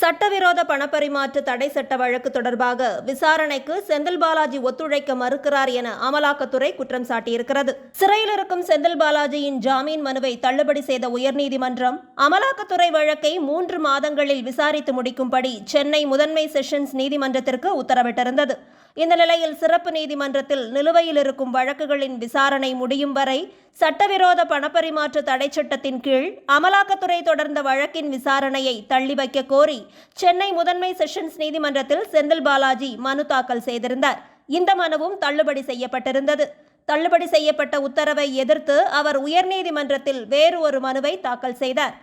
சட்டவிரோத பணப்பரிமாற்ற தடை சட்ட வழக்கு தொடர்பாக விசாரணைக்கு செந்தில் பாலாஜி ஒத்துழைக்க மறுக்கிறார் என அமலாக்கத்துறை குற்றம் சாட்டியிருக்கிறது. சிறையில் இருக்கும் செந்தில் பாலாஜியின் ஜாமீன் மனுவை தள்ளுபடி செய்த உயர்நீதிமன்றம் அமலாக்கத்துறை வழக்கை மூன்று மாதங்களில் விசாரித்து முடிக்கும்படி சென்னை முதன்மை செஷன்ஸ் நீதிமன்றத்திற்கு உத்தரவிட்டிருந்தது. இந்த நிலையில் சிறப்பு நீதிமன்றத்தில் நிலுவையில் இருக்கும் வழக்குகளின் விசாரணை முடியும் வரை சட்டவிரோத பணப்பரிமாற்ற தடை சட்டத்தின் கீழ் அமலாக்கத்துறை தொடர்ந்த வழக்கின் விசாரணையை தள்ளி வைக்க கோரி சென்னை முதன்மை செஷன்ஸ் நீதிமன்றத்தில் செந்தில் பாலாஜி மனு தாக்கல் செய்திருந்தார். இந்த மனுவும் தள்ளுபடி செய்யப்பட்டிருந்தது. தள்ளுபடி செய்யப்பட்ட உத்தரவை எதிர்த்து அவர் உயர்நீதிமன்றத்தில் வேறு ஒரு மனுவை தாக்கல் செய்தார்.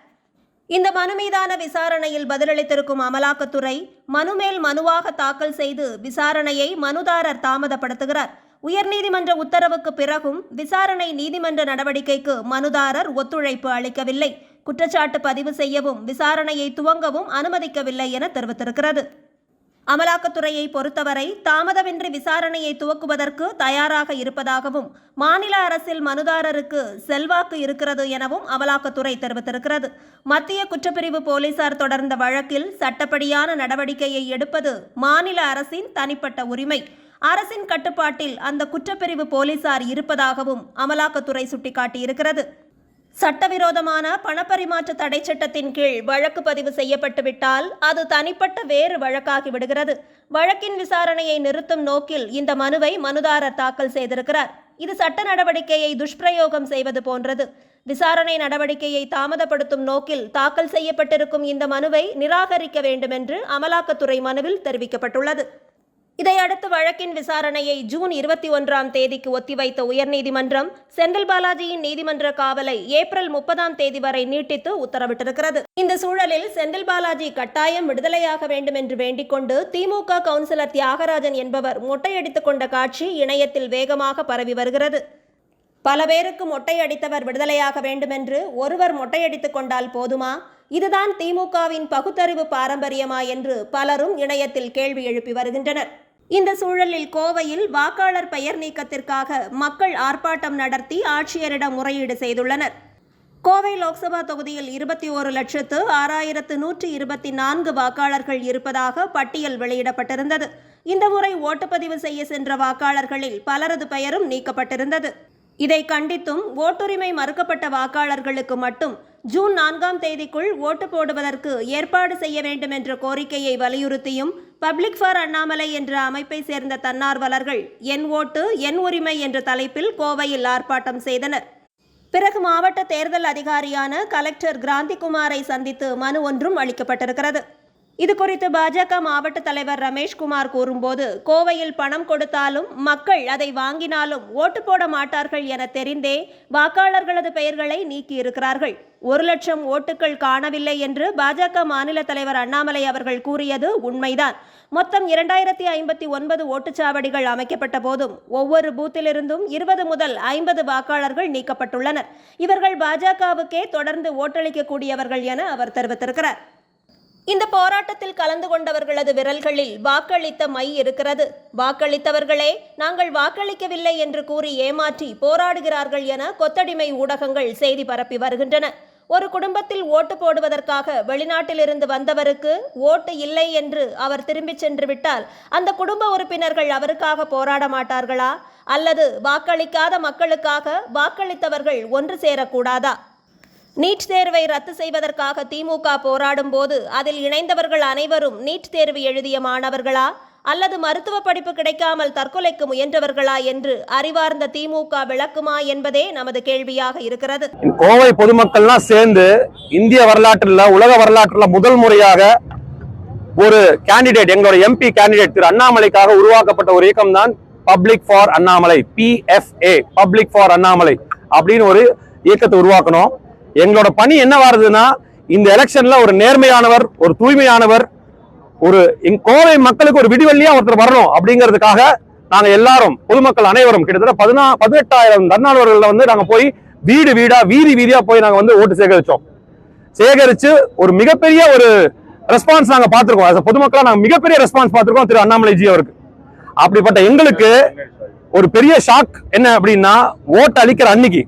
இந்த மனு மீதான விசாரணையில் பதிலளித்திருக்கும் அமலாக்கத்துறை மனு மேல் மனுவாக தாக்கல் செய்து விசாரணையை மனுதாரர் தாமதப்படுத்துகிறார். உயர்நீதிமன்ற உத்தரவுக்கு பிறகும் விசாரணை நீதிமன்ற நடவடிக்கைக்கு மனுதாரர் ஒத்துழைப்பு அளிக்கவில்லை. குற்றச்சாட்டு பதிவு செய்யவும் விசாரணையை துவங்கவும் அனுமதிக்கவில்லை என தெரிவித்திருக்கிறது. அமலாக்கத்துறையை பொறுத்தவரை தாமதமின்றி விசாரணையை துவக்குவதற்கு தயாராக இருப்பதாகவும் மாநில அரசில் மனுதாரருக்கு செல்வாக்கு இருக்கிறது எனவும் அமலாக்கத்துறை தெரிவித்திருக்கிறது. மத்திய குற்றப்பிரிவு போலீசார் தொடர்ந்த வழக்கில் சட்டப்படியான நடவடிக்கையை எடுப்பது மாநில அரசின் தனிப்பட்ட உரிமை. அரசின் கட்டுப்பாட்டில் அந்த குற்றப்பிரிவு போலீசார் இருப்பதாகவும் அமலாக்கத்துறை சுட்டிக்காட்டியிருக்கிறது. சட்டவிரோதமான பணப்பரிமாற்ற தடை சட்டத்தின் கீழ் வழக்கு பதிவு செய்யப்பட்டுவிட்டால் அது தனிப்பட்ட வேறு வழக்காகி விடுகிறது. வழக்கின் விசாரணையை நிறுத்தும் நோக்கில் இந்த மனுவை மனுதாரர் தாக்கல் செய்திருக்கிறார். இது சட்ட நடவடிக்கையை துஷ்பிரயோகம் செய்வது போன்றது. விசாரணை நடவடிக்கையை தாமதப்படுத்தும் நோக்கில் தாக்கல் செய்யப்பட்டிருக்கும் இந்த மனுவை நிராகரிக்க வேண்டுமென்று அமலாக்கத்துறை மனுவில் தெரிவிக்கப்பட்டுள்ளது. இதையடுத்து வழக்கின் விசாரணையை ஜூன் இருபத்தி ஒன்றாம் தேதிக்கு ஒத்திவைத்த உயர்நீதிமன்றம் செந்தில் பாலாஜியின் நீதிமன்ற காவலை ஏப்ரல் முப்பதாம் தேதி வரை நீட்டித்து உத்தரவிட்டிருக்கிறது. இந்த சூழலில் செந்தில் பாலாஜி கட்டாயம் விடுதலையாக வேண்டும் என்று வேண்டிக் கொண்டு திமுக கவுன்சிலர் தியாகராஜன் என்பவர் மொட்டையடித்துக் கொண்ட காட்சி இணையத்தில் வேகமாக பரவி வருகிறது. பல பேருக்கு மொட்டையடித்தவர் விடுதலையாக வேண்டுமென்று ஒருவர் மொட்டையடித்துக் கொண்டால் போதுமா? இதுதான் திமுகவின் பகுத்தறிவு பாரம்பரியமா என்று பலரும் இணையத்தில் கேள்வி எழுப்பி வருகின்றனர். இந்த சூழலில் கோவையில் வாக்காளர் பெயர் நீக்கத்திற்காக மக்கள் ஆர்ப்பாட்டம் நடத்தி ஆட்சியரிடம் முறையீடு செய்துள்ளனர். கோவை லோக்சபா தொகுதியில் இருபத்தி ஓரு லட்சத்து ஆறாயிரத்து நூற்றி இருபத்தி நான்கு வாக்காளர்கள் இருப்பதாக பட்டியல் வெளியிடப்பட்டிருந்தது. இந்த முறை ஓட்டுப்பதிவு செய்ய சென்ற வாக்காளர்களில் பலரது பெயரும் நீக்கப்பட்டிருந்தது. இதை கண்டித்தும் ஓட்டுரிமை மறுக்கப்பட்ட வாக்காளர்களுக்கு மட்டும் ஜூன் நான்காம் தேதிக்குள் ஓட்டு போடுவதற்கு ஏற்பாடு செய்ய வேண்டும் என்ற கோரிக்கையை வலியுறுத்தியும் பப்ளிக் ஃபார் அண்ணாமலை என்ற அமைப்பை சேர்ந்த தன்னார்வலர்கள் என் ஓட்டு என் உரிமை என்ற தலைப்பில் கோவையில் ஆர்ப்பாட்டம் செய்தனர். பிறகு மாவட்ட தேர்தல் அதிகாரியான கலெக்டர் கிராந்திகுமாரை சந்தித்து மனு ஒன்றும் அளிக்கப்பட்டிருக்கிறது. இது குறித்து பாஜக மாவட்ட தலைவர் ரமேஷ்குமார் கூறும்போது கோவையில் பணம் கொடுத்தாலும் மக்கள் அதை வாங்கினாலும் ஓட்டு போட மாட்டார்கள் என தெரிந்தே வாக்காளர்களது பெயர்களை நீக்கியிருக்கிறார்கள். ஒரு லட்சம் ஓட்டுகள் காணவில்லை என்று பாஜக மாநில தலைவர் அண்ணாமலை அவர்கள் கூறியது உண்மைதான். மொத்தம் இரண்டாயிரத்தி ஐம்பத்தி ஒன்பது ஓட்டுச்சாவடிகள் அமைக்கப்பட்ட போதும் ஒவ்வொரு பூத்திலிருந்தும் இருபது முதல் ஐம்பது வாக்காளர்கள் நீக்கப்பட்டுள்ளனர். இவர்கள் பாஜகவுக்கே தொடர்ந்து ஓட்டளிக்கக்கூடியவர்கள் என அவர் தெரிவித்திருக்கிறார். இந்த போராட்டத்தில் கலந்து கொண்டவர்களது விரல்களில் வாக்களித்த மை இருக்கிறது. வாக்களித்தவர்களே நாங்கள் வாக்களிக்கவில்லை என்று கூறி ஏமாற்றி போராடுகிறார்கள் என கொத்தடிமை ஊடகங்கள் செய்தி பரப்பி வருகின்றன. ஒரு குடும்பத்தில் ஓட்டு போடுவதற்காக வெளிநாட்டிலிருந்து வந்தவருக்கு ஓட்டு இல்லை என்று அவர் திரும்பிச் சென்று விட்டால் அந்த குடும்ப உறுப்பினர்கள் அவருக்காக போராட மாட்டார்களா? அல்லது வாக்களிக்காத மக்களுக்காக வாக்களித்தவர்கள் ஒன்று சேரக்கூடாதா? நீட் தேர்வை ரத்து செய்வதற்காக திமுக போராடும் போது அதில் இணைந்தவர்கள் அனைவரும் நீட் தேர்வு எழுதிய மாணவர்களா? அல்லது மருத்துவ படிப்பு கிடைக்காமல் தற்கொலைக்கு முயன்றவர்களா என்று அறிவார்ந்த திமுக விளக்குமா என்பதே நமது கேள்வியாக இருக்கிறது. கோவை பொதுமக்கள்லாம் சேர்ந்து இந்திய வரலாற்றில் உலக வரலாற்றில் முதல் முறையாக ஒரு கேண்டிடேட் எங்களோட எம்பி கேண்டிடேட் திரு அண்ணாமலைக்காக உருவாக்கப்பட்ட ஒரு இயக்கம் தான் public for Annamalai PFA public for Annamalai அப்படின்னு ஒரு இயக்கத்தை உருவாக்கணும். எங்களோட பணி என்ன வருதுன்னா இந்த எலெக்ஷன்ல ஒரு நேர்மையானவர் ஒரு தூய்மையானவர் ஒரு கோவை மக்களுக்கு ஒரு விடிவெள்ளியா ஒருத்தர் வரணும் அப்படிங்கிறதுக்காக நாங்க எல்லாரும் பொதுமக்கள் அனைவரும் கிட்டத்தட்ட பதினா பதினெட்டாயிரம் தன்னார்வர்கள் வந்து நாங்க போய் வீடு வீடா வீதி வீதியா போய் நாங்க வந்து ஓட்டு சேகரிச்சோம். சேகரிச்சு ஒரு மிகப்பெரிய ஒரு ரெஸ்பான்ஸ் நாங்க பார்த்திருக்கோம். பொதுமக்களா நாங்க மிகப்பெரிய ரெஸ்பான்ஸ் பார்த்திருக்கோம் திரு அண்ணாமலை ஜி அவருக்கு. அப்படிப்பட்ட எங்களுக்கு ஒரு பெரிய ஷாக் என்ன அப்படின்னா ஓட்டு அளிக்கிற அன்னைக்கு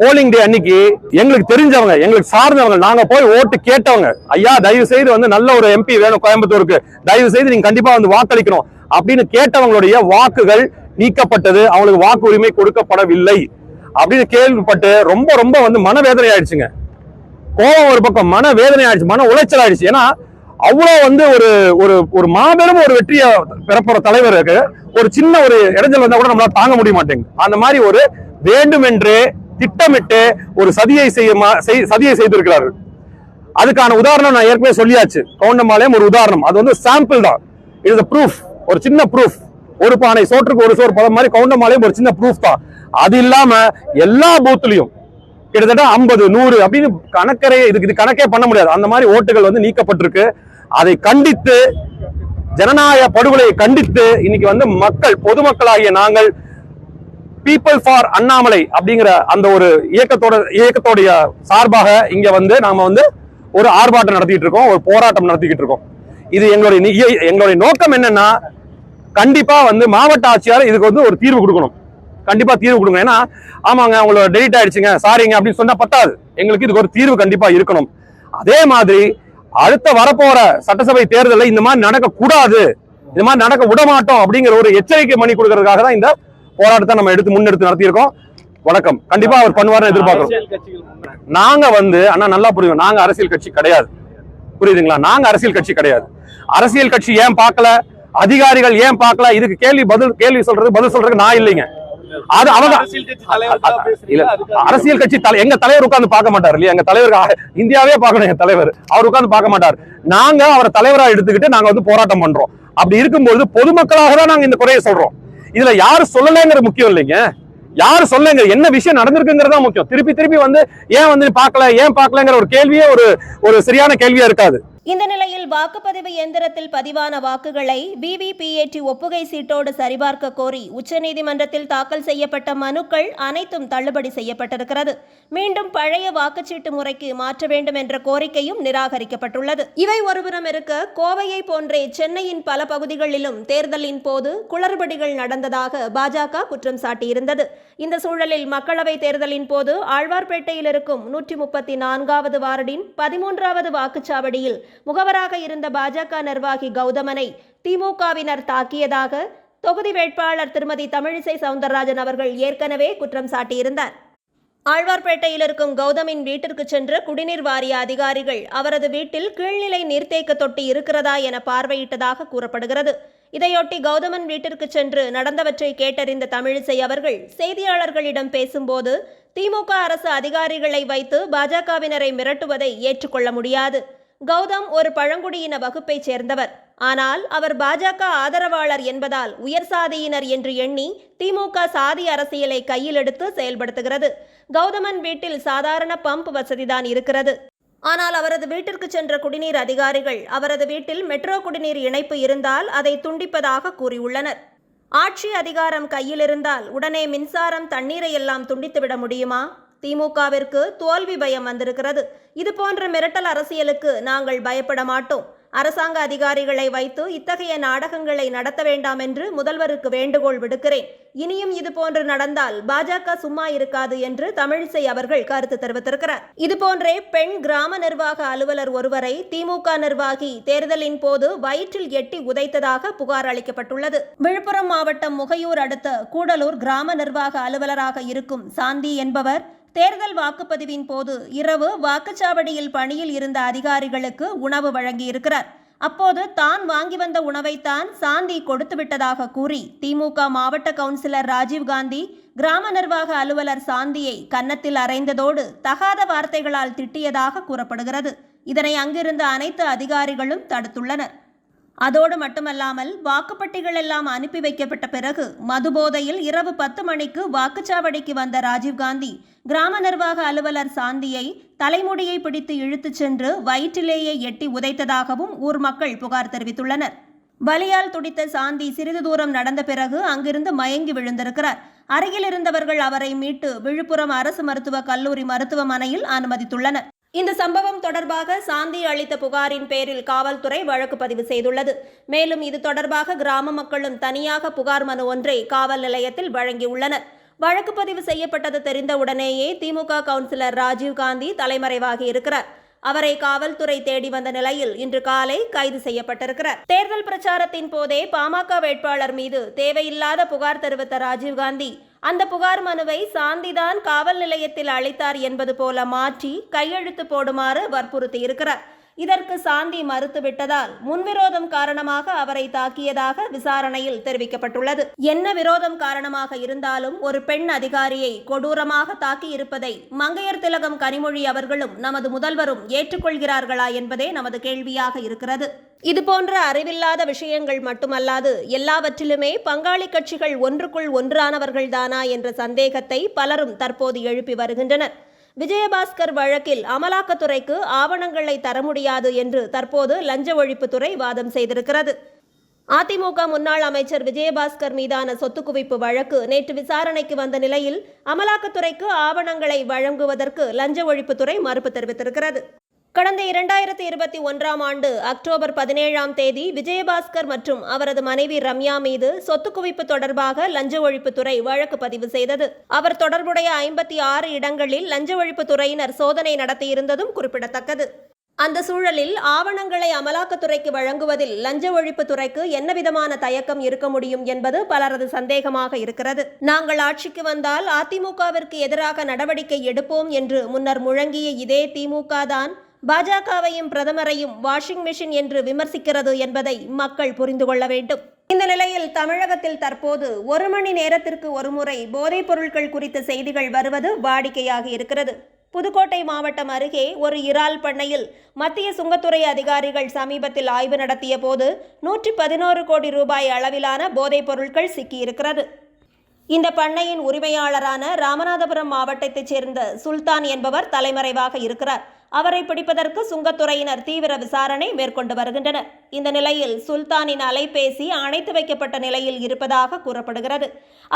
போலிங் டே அன்னைக்கு எங்களுக்கு தெரிஞ்சவங்க எங்களுக்கு சார்ந்தவங்க நாங்க போய் ஓட்டு கேட்டவங்க ஐயா தயவு செய்து வந்து நல்ல ஒரு எம்பி வேணும் கோயம்புத்தூருக்கு. தயவு செய்து நீங்க கண்டிப்பா வந்து வாக்களிக்கணும். அப்படின்னு கேட்டவங்களுடைய வாக்குகள் நீக்கப்பட்டது. அவங்களுக்கு வாக்கு உரிமை கொடுக்கப்படவில்லை. அப்படின்னு கேள்விப்பட்டு ரொம்ப ரொம்ப வந்து மனவேதனை ஆயிடுச்சுங்க. கோபம் ஒரு பக்கம் மன வேதனை ஆயிடுச்சு மன உளைச்சல் ஆயிடுச்சு. ஏன்னா அவ்வளவு வந்து ஒரு ஒரு ஒரு மாபெரும் ஒரு வெற்றியை பெறப்போற தலைவருக்கு ஒரு சின்ன ஒரு இடைஞ்சல் வந்தா கூட நம்மளால தாங்க முடிய மாட்டேங்குது. அந்த மாதிரி ஒரு வேண்டுமென்றே திட்டமிட்டு ஒரு சதியை செய்ய மா- சதியை செய்திருக்கிறார்கள். அதுக்கான உதாரணம் நான் ஏற்கனவே சொல்லியாச்சு. கவுண்டம்பாளையம் ஒரு உதாரணம். அது வந்து சாம்பிள் தான். இது ப்ரூஃப் ஒரு சின்ன ப்ரூஃப் ஒரு பானை சோற்றுக்கு ஒரு சோறு பதம் மாதிரி கவுண்டம்பாளையம் ஒரு சின்ன ப்ரூஃப் தான். அது இல்லாம எல்லா பூத்துலயும் கிட்டத்தட்ட ஐம்பது நூறு அப்படின்னு கணக்கரே இதுக்கு இது கணக்கே பண்ண முடியாது. அந்த மாதிரி ஓட்டுகள் வந்து நீக்கப்பட்டிருக்கு. அதை கண்டித்து ஜனநாயக படுகொலையை கண்டித்து இன்னைக்கு வந்து மக்கள் பொதுமக்களாகிய நாங்கள் பீப்புள் ஃபார் அண்ணாமலை அப்படிங்கிற அந்த ஒரு இயக்கத்தோட இயக்கத்தோடைய சார்பாக இங்க வந்து நாம வந்து ஒரு ஆர்ப்பாட்டம் நடத்திட்டு இருக்கோம் ஒரு போராட்டம் நடத்திக்கிட்டு இருக்கோம். இது எங்களுடைய எங்களுடைய நோக்கம் என்னன்னா கண்டிப்பா வந்து மாவட்ட ஆட்சியார் இதுக்கு வந்து ஒரு தீர்வு கொடுக்கணும். கண்டிப்பா தீர்வு கொடுங்க. ஏன்னா ஆமாங்க அவங்களோட டெலிட் ஆயிடுச்சுங்க சாரிங்க அப்படின்னு சொன்னா பத்தாது. எங்களுக்கு இதுக்கு ஒரு தீர்வு கண்டிப்பா இருக்கணும். அதே மாதிரி அடுத்த வரப்போற சட்டசபை தேர்தலில் இந்த மாதிரி நடக்க கூடாது இந்த மாதிரி நடக்க விட மாட்டோம் அப்படிங்கிற ஒரு எச்சரிக்கை மணி கொடுக்கறதுக்காக தான் இந்த போராட்டத்தை நம்ம எடுத்து முன்னெடுத்து நடத்தியிருக்கோம். வணக்கம். கண்டிப்பா அவர் பண்ணுவார்னு எதிர்பார்க்கிறோம். நாங்க வந்து அண்ணா நல்லா புரியும். நாங்க அரசியல் கட்சி கிடையாது. புரியுதுங்களா? நாங்க அரசியல் கட்சி கிடையாது. அரசியல் கட்சி ஏன் பார்க்கல? அதிகாரிகள் ஏன் பார்க்கல? இதுக்கு கேள்வி பதில் கேள்வி சொல்றது பதில் சொல்றதுக்கு நான் இல்லைங்க. அது அவங்க அரசியல் கட்சி தலை எங்க தலைவர் உட்கார்ந்து பார்க்க மாட்டார் இல்லையா? எங்க தலைவர் இந்தியாவே பார்க்கணும் எங்க தலைவர். அவர் உட்கார்ந்து பார்க்க மாட்டார். நாங்க அவரை தலைவரா எடுத்துக்கிட்டு நாங்க வந்து போராட்டம் பண்றோம். அப்படி இருக்கும்போது பொதுமக்களாக தான் நாங்க இந்த குறையை சொல்றோம். இதுல யாரு சொல்லலைங்கிறது முக்கியம் இல்லைங்க. யாரு சொல்லுங்க என்ன விஷயம் நடந்திருக்குங்கிறதா தான் முக்கியம். திருப்பி திருப்பி வந்து ஏன் வந்து பார்க்கல ஏன் பார்க்கலங்கிற ஒரு கேள்வியே ஒரு ஒரு சரியான கேள்வியா இருக்காது. இந்த நிலையில் வாக்குப்பதிவு இயந்திரத்தில் பதிவான வாக்குகளை விவிபிஏடி ஒப்புகை சீட்டோடு சரிபார்க்க கோரி உச்சநீதிமன்றத்தில் தாக்கல் செய்யப்பட்ட மனுக்கள் அனைத்தும் தள்ளுபடி செய்யப்பட்டிருக்கிறது. மீண்டும் பழைய வாக்குச்சீட்டு முறைக்கு மாற்ற வேண்டும் என்ற கோரிக்கையும் நிராகரிக்கப்பட்டுள்ளது. இவை ஒருபுறம் இருக்க கோவையை போன்றே சென்னையின் பல பகுதிகளிலும் தேர்தலின் போது குளறுபடிகள் நடந்ததாக பாஜக குற்றம் சாட்டியிருந்தது. இந்த சூழலில் மக்களவை தேர்தலின் போது ஆழ்வார்பேட்டையில் இருக்கும் நூற்றி முப்பத்தி நான்காவது வார்டின் பதிமூன்றாவது வாக்குச்சாவடியில் முகவராக இருந்த பாஜக நிர்வாகி கௌதமனை திமுகவினர் தாக்கியதாக தொகுதி வேட்பாளர் திருமதி தமிழிசை சவுந்தரராஜன் அவர்கள் ஏற்கனவே குற்றம் சாட்டியிருந்தார். ஆழ்வார்பேட்டையில் இருக்கும் கௌதமின் வீட்டிற்கு சென்ற குடிநீர் வாரிய அதிகாரிகள் அவரது வீட்டில் கீழ்நிலை நீர்த்தேக்க தொட்டி இருக்கிறதா என பார்வையிட்டதாக கூறப்படுகிறது. இதையொட்டி கௌதமன் வீட்டிற்கு சென்று நடந்தவற்றை கேட்டறிந்த தமிழிசை அவர்கள் செய்தியாளர்களிடம் பேசும்போது திமுக அரசு அதிகாரிகளை வைத்து பாஜகவினரை மிரட்டுவதை ஏற்றுக்கொள்ள முடியாது. கௌதம் ஒரு பழங்குடியின வகுப்பைச் சேர்ந்தவர். ஆனால் அவர் பாஜக ஆதரவாளர் என்பதால் உயர் சாதியினர் என்று எண்ணி திமுக சாதி அரசியலை கையில் எடுத்து செயல்படுத்துகிறது. கௌதமன் வீட்டில் சாதாரண பம்ப் வசதிதான் இருக்கிறது. ஆனால் அவரது வீட்டிற்கு சென்ற குடிநீர் அதிகாரிகள் அவரது வீட்டில் மெட்ரோ குடிநீர் இணைப்பு இருந்தால் அதை துண்டிப்பதாக கூறியுள்ளனர். ஆட்சி அதிகாரம் கையில் இருந்தால் உடனே மின்சாரம் தண்ணீரை எல்லாம் துண்டித்துவிட முடியுமா? திமுகவிற்கு தோல்வி பயம் வந்திருக்கிறது. இது போன்ற மிரட்டல் அரசியலுக்கு நாங்கள் பயப்பட மாட்டோம். அரசாங்க அதிகாரிகளை வைத்து இத்தகைய நாடகங்களை நடத்த வேண்டாம் என்று முதல்வருக்கு வேண்டுகோள் விடுக்கிறேன். இனியும் இது போன்று நடந்தால் பாஜக சும்மா இருக்காது என்று தமிழிசை அவர்கள் கருத்து தெரிவித்திருக்கிறார். இதுபோன்றே பெண் கிராம நிர்வாக அலுவலர் ஒருவரை திமுக நிர்வாகி தேர்தலின் போது வயிற்றில் எட்டி உதைத்ததாக புகார் அளிக்கப்பட்டுள்ளது. விழுப்புரம் மாவட்டம் முகையூர் அடுத்த கூடலூர் கிராம நிர்வாக அலுவலராக இருக்கும் சாந்தி என்பவர் தேர்தல் வாக்குப்பதிவின் போது இரவு வாக்குச்சாவடியில் பணியில் இருந்த அதிகாரிகளுக்கு உணவு வழங்கியிருக்கிறார். அப்போது தான் வாங்கி வந்த உணவைத்தான் சாந்தி கொடுத்து விட்டதாக கூறி திமுக மாவட்ட கவுன்சிலர் ராஜீவ்காந்தி கிராம நிர்வாக அலுவலர் சாந்தியை கன்னத்தில் அறைந்ததோடு தகாத வார்த்தைகளால் திட்டியதாக கூறப்படுகிறது. இதனை அங்கிருந்த அனைத்து அதிகாரிகளும் தடுத்துள்ளனர். அதோடு மட்டுமல்லாமல் வாக்குப்பட்டிகள் எல்லாம் அனுப்பி வைக்கப்பட்ட பிறகு மதுபோதையில் இரவு பத்து மணிக்கு வாக்குச்சாவடிக்கு வந்த ராஜீவ்காந்தி கிராம நிர்வாக அலுவலர் சாந்தியை தலைமுடியை பிடித்து இழுத்துச் சென்று வயிற்றிலேயே எட்டி உதைத்ததாகவும் ஊர் மக்கள் புகார் தெரிவித்துள்ளனர். வலியால் துடித்த சாந்தி சிறிது தூரம் நடந்த பிறகு அங்கிருந்து மயங்கி விழுந்திருக்கிறார். அருகில் இருந்தவர்கள் அவரை மீட்டு விழுப்புரம் அரசு மருத்துவக் கல்லூரி மருத்துவமனையில் அனுமதித்துள்ளனர். இந்த சம்பவம் தொடர்பாக சாந்தி அளித்த புகாரின் பேரில் காவல்துறை வழக்கு பதிவு செய்துள்ளது. மேலும் இது தொடர்பாக கிராம மக்களும் தனியாக புகார் மனு ஒன்றை காவல் நிலையத்தில் வழங்கியுள்ளனர். வழக்கு பதிவு செய்யப்பட்டது தெரிந்தவுடனேயே திமுக கவுன்சிலர் ராஜீவ்காந்தி தலைமறைவாகி இருக்கிறார். அவரை காவல்துறை தேடி வந்த நிலையில் இன்று காலை கைது செய்யப்பட்டிருக்கிறார். தேர்தல் பிரச்சாரத்தின் போதே பாமக வேட்பாளர் மீது தேவையில்லாத புகார் தெரிவித்த ராஜீவ்காந்தி அந்த புகார் மனுவை சாந்திதான் காவல் நிலையத்தில் அளித்தார் என்பது போல மாற்றி கையெழுத்து போடுமாறு வற்புறுத்தியிருக்கிறார். இதற்கு சாந்தி மறுத்துவிட்டதால் முன்விரோதம் காரணமாக அவரை தாக்கியதாக விசாரணையில் தெரிவிக்கப்பட்டுள்ளது. என்ன விரோதம் காரணமாக இருந்தாலும் ஒரு பெண் அதிகாரியை கொடூரமாக தாக்கி இருப்பதை மங்கையர் திலகம் கனிமொழி அவர்களும் நமது முதல்வரும் ஏற்றுக்கொள்கிறார்களா என்பதே நமது கேள்வியாக இருக்கிறது. இதுபோன்ற அறிவில்லாத விஷயங்கள் மட்டுமல்லாது எல்லாவற்றிலுமே பங்காளி கட்சிகள் ஒன்றுக்குள் ஒன்றானவர்கள்தானா என்ற சந்தேகத்தை பலரும் தற்போது எழுப்பி வருகின்றனர். விஜயபாஸ்கர் வழக்கில் அமலாக்கத்துறைக்கு ஆவணங்களை தர முடியாது என்று தற்போது லஞ்ச ஒழிப்புத்துறை வாதம் செய்திருக்கிறது. அதிமுக முன்னாள் அமைச்சர் விஜயபாஸ்கர் மீதான சொத்து குவிப்பு வழக்கு நேற்று விசாரணைக்கு வந்த நிலையில் அமலாக்கத்துறைக்கு ஆவணங்களை வழங்குவதற்கு லஞ்ச ஒழிப்புத்துறை மறுப்பு தெரிவித்திருக்கிறது. கடந்த இரண்டாயிரத்தி இருபத்தி ஒன்றாம் ஆண்டு அக்டோபர் பதினேழாம் தேதி விஜயபாஸ்கர் மற்றும் அவரது மனைவி ரம்யா மீது சொத்து குவிப்பு தொடர்பாக லஞ்ச ஒழிப்புத்துறை வழக்கு பதிவு செய்தது. அவர் தொடர்புடைய ஐம்பத்தி ஆறு இடங்களில் லஞ்ச ஒழிப்புத்துறையினர் சோதனை நடத்தியிருந்ததும் குறிப்பிடத்தக்கது. அந்த சூழலில் ஆவணங்களை அமலாக்கத்துறைக்கு வழங்குவதில் லஞ்ச ஒழிப்புத்துறைக்கு என்ன விதமான தயக்கம் இருக்க முடியும் என்பது பலரது சந்தேகமாக இருக்கிறது. நாங்கள் ஆட்சிக்கு வந்தால் அதிமுகவிற்கு எதிராக நடவடிக்கை எடுப்போம் என்று முன்னர் முழங்கிய இதே திமுக தான் பாஜகவையும் பிரதமரையும் வாஷிங் மிஷின் என்று விமர்சிக்கிறது என்பதை மக்கள் புரிந்து கொள்ள வேண்டும். இந்த நிலையில் தமிழகத்தில் தற்போது ஒரு மணி நேரத்திற்கு ஒருமுறை போதைப் பொருட்கள் குறித்த செய்திகள் வருவது வாடிக்கையாக இருக்கிறது. புதுக்கோட்டை மாவட்டம் அருகே ஒரு இறால் பண்ணையில் மத்திய சுங்கத்துறை அதிகாரிகள் சமீபத்தில் ஆய்வு நடத்திய போது நூற்றி பதினோரு கோடி ரூபாய் அளவிலான போதைப் பொருட்கள் சிக்கியிருக்கிறது. இந்த பண்ணையின் உரிமையாளரான ராமநாதபுரம் மாவட்டத்தைச் சேர்ந்த சுல்தான் என்பவர் தலைமறைவாக இருக்கிறார். அவரை பிடிப்பதற்கு சுங்கத்துறையினர் தீவிர விசாரணை மேற்கொண்டு வருகின்றனர். இந்த நிலையில் சுல்தானின் அலைபேசி அணைத்து வைக்கப்பட்ட நிலையில் இருப்பதாக கூறப்படுகிறது.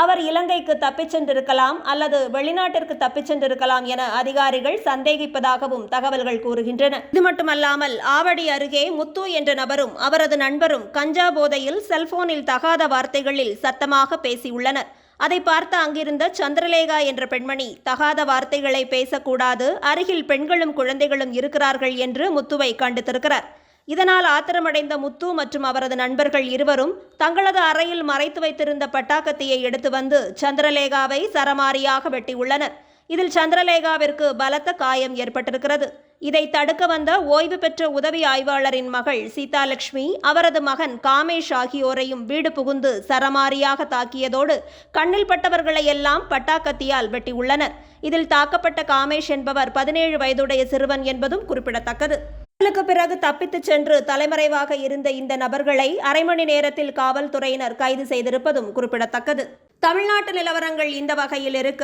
அவர் இலங்கைக்கு தப்பிச் சென்றிருக்கலாம் அல்லது வெளிநாட்டிற்கு தப்பிச் சென்றிருக்கலாம் என அதிகாரிகள் சந்தேகிப்பதாகவும் தகவல்கள் கூறுகின்றன. இது மட்டுமல்லாமல் ஆவடி அருகே முத்து என்ற நபரும் அவரது நண்பரும் கஞ்சா போதையில் செல்போனில் தகாத வார்த்தைகளில் சத்தமாக பேசியுள்ளனர். அதை பார்த்த அங்கிருந்த சந்திரலேகா என்ற பெண்மணி தகாத வார்த்தைகளை பேசக்கூடாது அருகில் பெண்களும் குழந்தைகளும் இருக்கிறார்கள் என்று முத்துவை கண்டித்திருக்கிறார். இதனால் ஆத்திரமடைந்த முத்து மற்றும் அவரது நண்பர்கள் இருவரும் தங்களது அறையில் மறைத்து வைத்திருந்த பட்டாக்கத்தியை எடுத்து வந்து சந்திரலேகாவை சரமாரியாக வெட்டியுள்ளனர். இதில் சந்திரலேகாவிற்கு பலத்த காயம் ஏற்பட்டிருக்கிறது. இதை தடுக்க வந்த ஓய்வு பெற்ற உதவி ஆய்வாளரின் மகள் சீதாலட்சுமி அவரது மகன் காமேஷ் ஆகியோரையும் வீடு புகுந்து சரமாரியாக தாக்கியதோடு கண்ணில் பட்டவர்களை எல்லாம் பட்டாக்கத்தியால் வெட்டியுள்ளனர். இதில் தாக்கப்பட்ட காமேஷ் என்பவர் பதினேழு வயதுடைய சிறுவன் என்பதும் குறிப்பிடத்தக்கது. இதற்கு பிறகு தப்பித்துச் சென்று தலைமறைவாக இருந்த இந்த நபர்களை அரை மணி நேரத்தில் காவல்துறையினர் கைது செய்திருப்பதும் குறிப்பிடத்தக்கது. தமிழ்நாட்டு நிலவரங்கள் இந்த வகையில் இருக்க.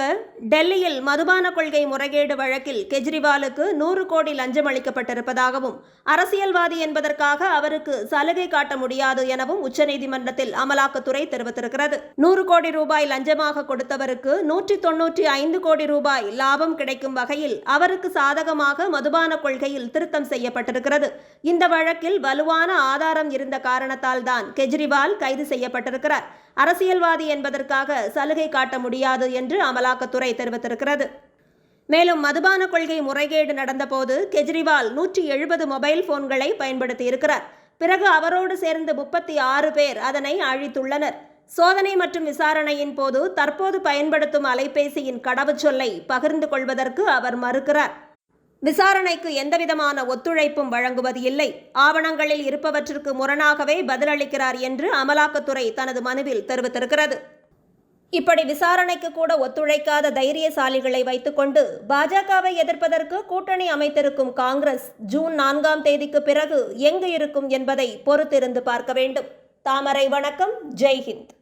டெல்லியில் மதுபான கொள்கை முறைகேடு வழக்கில் கெஜ்ரிவாலுக்கு நூறு கோடி லஞ்சம் அளிக்கப்பட்டிருப்பதாகவும் அரசியல்வாதி என்பதற்காக அவருக்கு சலுகை காட்ட முடியாது எனவும் உச்சநீதிமன்றத்தில் அமலாக்கத்துறை தெரிவித்திருக்கிறது. நூறு கோடி ரூபாய் லஞ்சமாக கொடுத்தவருக்கு நூற்றி தொன்னூற்றி ஐந்து கோடி ரூபாய் லாபம் கிடைக்கும் வகையில் அவருக்கு சாதகமாக மதுபான கொள்கையில் திருத்தம் செய்யப்பட்டிருக்கிறது. இந்த வழக்கில் வலுவான ஆதாரம் இருந்த காரணத்தால் தான் கெஜ்ரிவால் கைது செய்யப்பட்டிருக்கிறார். அரசியல்வாதி என்பதற்காக சலுகை காட்ட முடியாது என்று அமலாக்கத்துறை தெரிவித்திருக்கிறது. மேலும் மதுபான கொள்கை முறைகேடு நடந்தபோது கெஜ்ரிவால் நூற்றி எழுபது மொபைல் போன்களை பயன்படுத்தியிருக்கிறார். பிறகு அவரோடு சேர்ந்து முப்பத்தி ஆறு பேர் அதனை அழித்துள்ளனர். சோதனை மற்றும் விசாரணையின் போது தற்போது பயன்படுத்தும் அலைபேசியின் கடவுச்சொல்லை பகிர்ந்து கொள்வதற்கு அவர் மறுக்கிறார். விசாரணைக்கு எந்தவிதமான ஒத்துழைப்பும் வழங்குவது இல்லை ஆவணங்களில் இருப்பவற்றிற்கு முரணாகவே பதிலளிக்கிறார் என்று அமலாக்கத்துறை தனது மனுவில் தெரிவித்திருக்கிறது. இப்படி விசாரணைக்கு கூட ஒத்துழைக்காத தைரியசாலிகளை வைத்துக்கொண்டு பாஜகவை எதிர்ப்பதற்கு கூட்டணி அமைத்திருக்கும் காங்கிரஸ் ஜூன் நான்காம் தேதிக்கு பிறகு எங்கு இருக்கும் என்பதை பொறுத்திருந்து பார்க்க வேண்டும். தாமரை வணக்கம் ஜெய்ஹிந்த்.